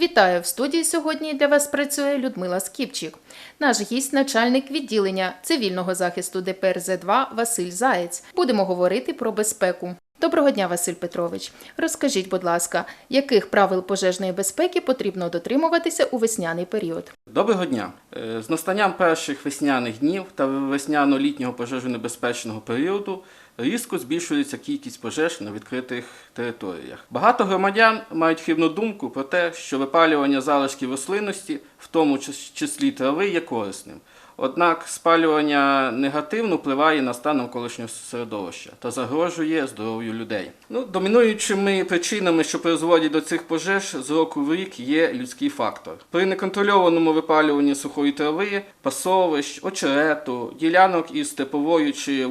Вітаю в студії. Сьогодні для вас працює Людмила Скіпчик. Наш гість, начальник відділення цивільного захисту ДПРЗ-2 Василь Заєць. Будемо говорити про безпеку. Доброго дня, Василь Петрович. Розкажіть, будь ласка, яких правил пожежної безпеки потрібно дотримуватися у весняний період? Доброго дня! Е, З настанням перших весняних днів та весняно-літнього пожежонебезпечного періоду різко збільшується кількість пожеж на відкритих територіях. Багато громадян мають хибну думку про те, що випалювання залишків рослинності, в тому числі трави, є корисним. Однак спалювання негативно впливає на стан навколишнього середовища та загрожує здоров'ю людей. Ну, домінуючими причинами, що призводять до цих пожеж з року в рік, є людський фактор. При неконтрольованому випалюванні сухої трави, пасовищ, очерету, ділянок із степовою чи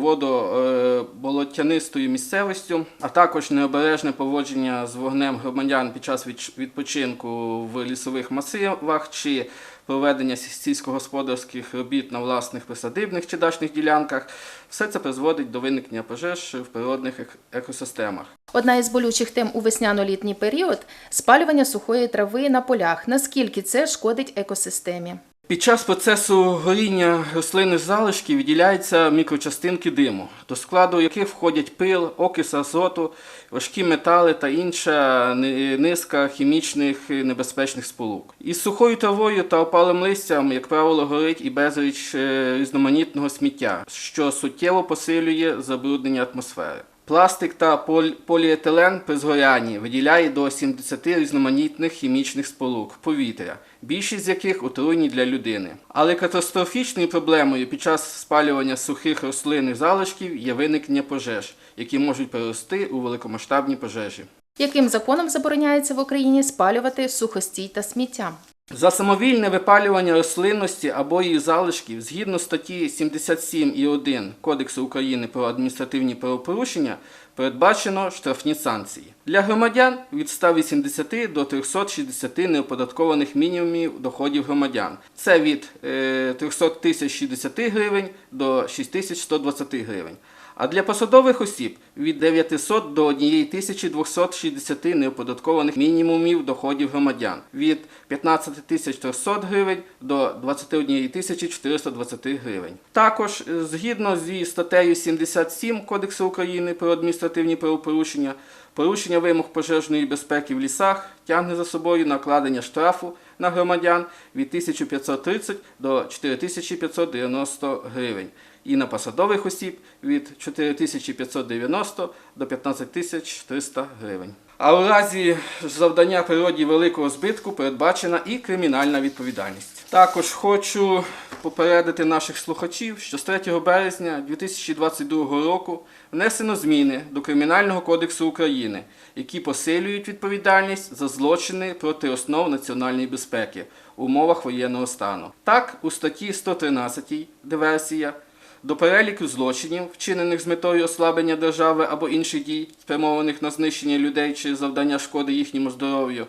водоболотянистою місцевістю, а також необережне поводження з вогнем громадян під час відпочинку в лісових масивах чи проведення сільськогосподарських робіт на власних присадибних чи дачних ділянках, все це призводить до виникнення пожеж в природних екосистемах. Одна із болючих тем у весняно-літній період спалювання сухої трави на полях. Наскільки це шкодить екосистемі? Під час процесу горіння рослинних залишків виділяються мікрочастинки диму, до складу яких входять пил, окис азоту, важкі метали та інша низка хімічних небезпечних сполук. Із сухою травою та опалим листям, як правило, горить і безліч е, різноманітного сміття, що суттєво посилює забруднення атмосфери. Пластик та поліетилен при згорянні виділяє до 70 різноманітних хімічних сполук повітря, більшість з яких отруйні для людини. Але катастрофічною проблемою під час спалювання сухих рослинних залишків є виникнення пожеж, які можуть перерости у великомасштабні пожежі. Яким законом забороняється в Україні спалювати сухостій та сміття? За самовільне випалювання рослинності або її залишків згідно статті 77 і 1 Кодексу України про адміністративні правопорушення передбачено штрафні санкції. Для громадян від 180 до 360 неоподаткованих мінімумів доходів громадян. Це від е, 300 тисяч 60 гривень до 6120 гривень. А для посадових осіб від 900 до 1260 неоподаткованих мінімумів доходів громадян, від 15 300 гривень до 21 420 гривень. Також, е, згідно зі статтею 77 Кодексу України про адміністративні правопорушення, порушення вимог пожежної безпеки в лісах тягне за собою накладення штрафу на громадян від 1530 до 4590 гривень і на посадових осіб від 4590 до 15300 гривень. А у разі завдання природі великого збитку передбачена і кримінальна відповідальність. Також хочу попередити наших слухачів, що з 3 березня 2022 року внесено зміни до Кримінального кодексу України, які посилюють відповідальність за злочини проти основ національної безпеки в умовах воєнного стану. Так, у статті 113 диверсія до переліку злочинів, вчинених з метою ослаблення держави або інших дій, спрямованих на знищення людей чи завдання шкоди їхньому здоров'ю,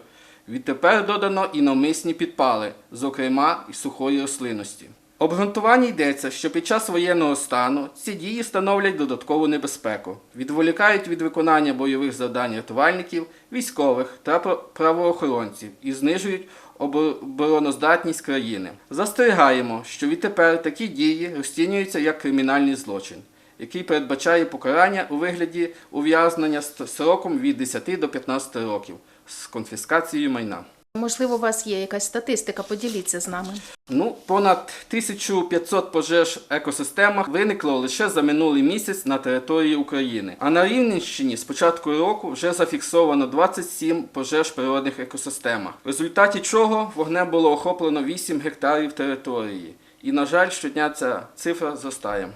відтепер додано і навмисні підпали, зокрема і сухої рослинності. Обґрунтування йдеться, що під час воєнного стану ці дії становлять додаткову небезпеку, відволікають від виконання бойових завдань рятувальників, військових та правоохоронців і знижують обороноздатність країни. Застерігаємо, що відтепер такі дії розцінюються як кримінальний злочин, який передбачає покарання у вигляді ув'язнення сроком від 10 до 15 років з конфіскацією майна. Можливо, у вас є якась статистика, поділіться з нами. Ну, понад 1500 пожеж в екосистемах виникло лише за минулий місяць на території України. А на Рівненщині з початку року вже зафіксовано 27 пожеж в природних екосистемах, в результаті чого вогнем було охоплено 8 гектарів території. І, на жаль, щодня ця цифра зростає.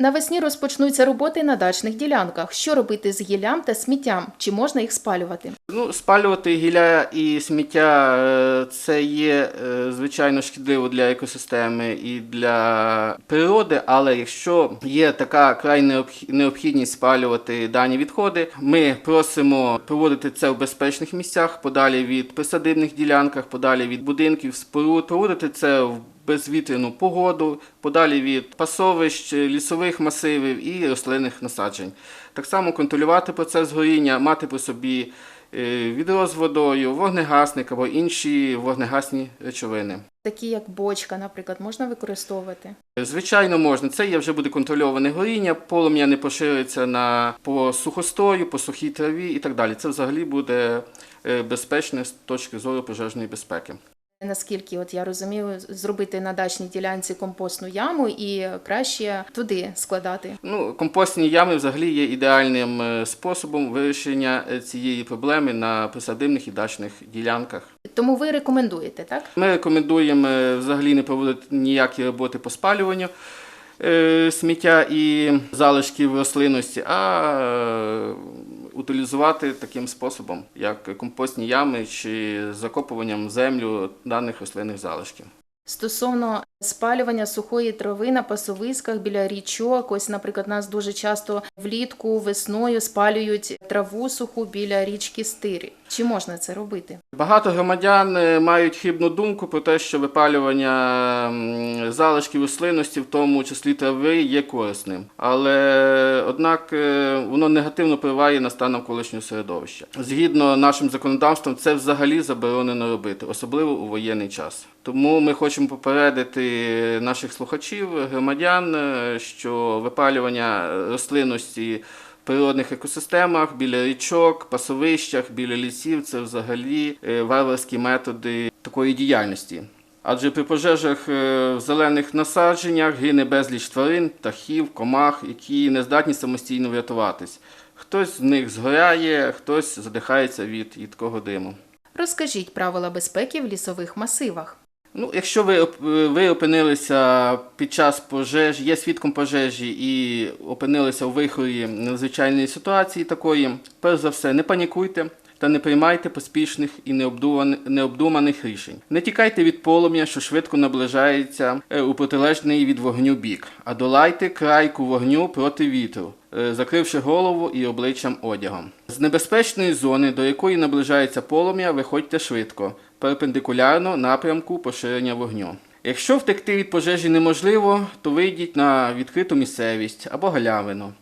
Навесні розпочнуться роботи на дачних ділянках. Що робити з гіллям та сміттям? Чи можна їх спалювати? Ну, спалювати гілля і сміття е, це є е, звичайно шкідливо для екосистеми і для природи. Але якщо є така край необх- необхідність спалювати дані відходи, ми просимо проводити це в безпечних місцях, подалі від присадибних ділянках, подалі від будинків, споруд, проводити це в безвітряну погоду, подалі від пасовищ, лісових масивів і рослинних насаджень. Так само контролювати процес горіння, мати при собі е, відро з водою, вогнегасник або інші вогнегасні речовини. Такі як бочка, наприклад, можна використовувати. Звичайно, можна. Це є вже буде контрольоване горіння, полум'я не пошириться на по сухостою, по сухій траві і так далі. Це взагалі буде е, безпечне з точки зору пожежної безпеки. Наскільки от я розумію, зробити на дачній ділянці компостну яму і краще туди складати. Ну, компостні ями взагалі є ідеальним е, способом вирішення е, цієї проблеми на присадибних і дачних ділянках. Тому ви рекомендуєте, так? Ми рекомендуємо е, взагалі не проводити ніякі роботи по спалюванню сміття і залишків рослинності, а утилізувати таким способом, як компостні ями чи закопуванням землю даних рослинних залишків. Стосовно спалювання сухої трави на пасовиськах біля річок, ось, наприклад, нас дуже часто влітку весною спалюють траву суху біля річки Стирі. Чи можна це робити? Багато громадян е, мають хибну думку про те, що випалювання залишків рослинності, в тому числі трави, є корисним. Але однак е, воно негативно впливає на стан навколишнього середовища. Згідно нашим законодавством, це взагалі заборонено робити, особливо у воєнний час. Тому ми хочемо попередити наших слухачів, громадян, е, що випалювання рослинності в природних екосистемах, біля річок, пасовищах, біля лісів це взагалі е, варварські методи такої діяльності. Адже при пожежах е, в зелених насадженнях гине безліч тварин, птахів, комах, які не здатні самостійно врятуватись. Хтось з них згоряє, хтось задихається від їдкого диму. Розкажіть правила безпеки в лісових масивах. Ну, якщо ви, ви опинилися під час пожежі, є свідком пожежі і опинилися у вихорі надзвичайної ситуації такої, перш за все, не панікуйте та не приймайте поспішних і необдуманих, необдуманих рішень. Не тікайте від полум'я, що швидко наближається е, у протилежний від вогню бік, а долайте крайку вогню проти вітру, е, закривши голову і обличчям одягом. З небезпечної зони, до якої наближається полум'я, виходьте швидко, перпендикулярно напрямку поширення вогню. Якщо втекти від пожежі неможливо, то вийдіть на відкриту місцевість або галявину.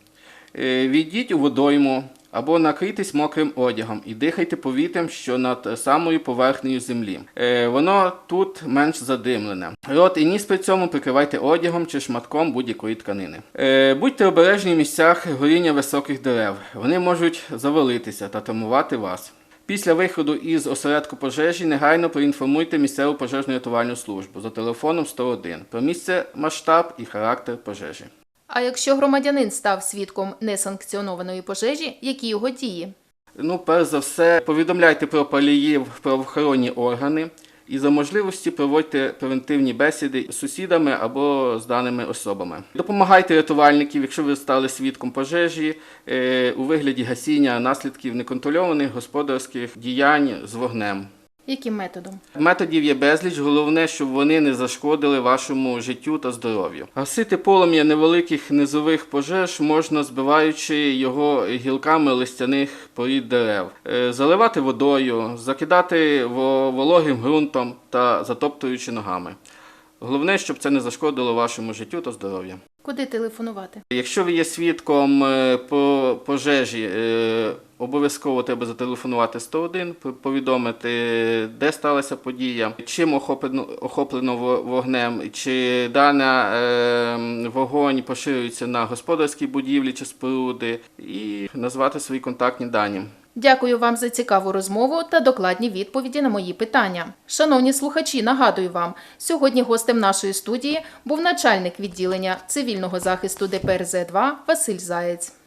Е, Відійдіть у водойму або накрийтесь мокрим одягом і дихайте повітрям, що над самою поверхнею землі. Е, Воно тут менш задимлене. Рот і ніс при цьому прикривайте одягом чи шматком будь-якої тканини. Е, Будьте обережні в місцях горіння високих дерев. Вони можуть завалитися та травмувати вас. Після виходу із осередку пожежі негайно проінформуйте місцеву пожежну рятувальну службу за телефоном 101 про місце, масштаб і характер пожежі. А якщо громадянин став свідком несанкціонованої пожежі, які його дії? Ну, перш за все, повідомляйте про паліїв в правоохоронні органи і за можливості проводьте превентивні бесіди з сусідами або з даними особами. Допомагайте рятувальників, якщо ви стали свідком пожежі е, у вигляді гасіння наслідків неконтрольованих господарських діянь з вогнем. Яким методом? Методів є безліч, головне, щоб вони не зашкодили вашому життю та здоров'ю. Гасити полум'я невеликих низових пожеж можна збиваючи його гілками листяних порід дерев, Е, заливати водою, закидати вологим ґрунтом та затоптуючи ногами. Головне, щоб це не зашкодило вашому життю та здоров'ю. Куди телефонувати? Якщо ви є свідком е, по пожежі, е, обов'язково треба зателефонувати 101, п- повідомити, де сталася подія, чим охоплено, охоплено вогнем, чи дана е, вогонь поширюється на господарські будівлі чи споруди, і назвати свої контактні дані. Дякую вам за цікаву розмову та докладні відповіді на мої питання. Шановні слухачі, нагадую вам, сьогодні гостем нашої студії був начальник відділення цивільного захисту ДПРЗ-2 Василь Заєць.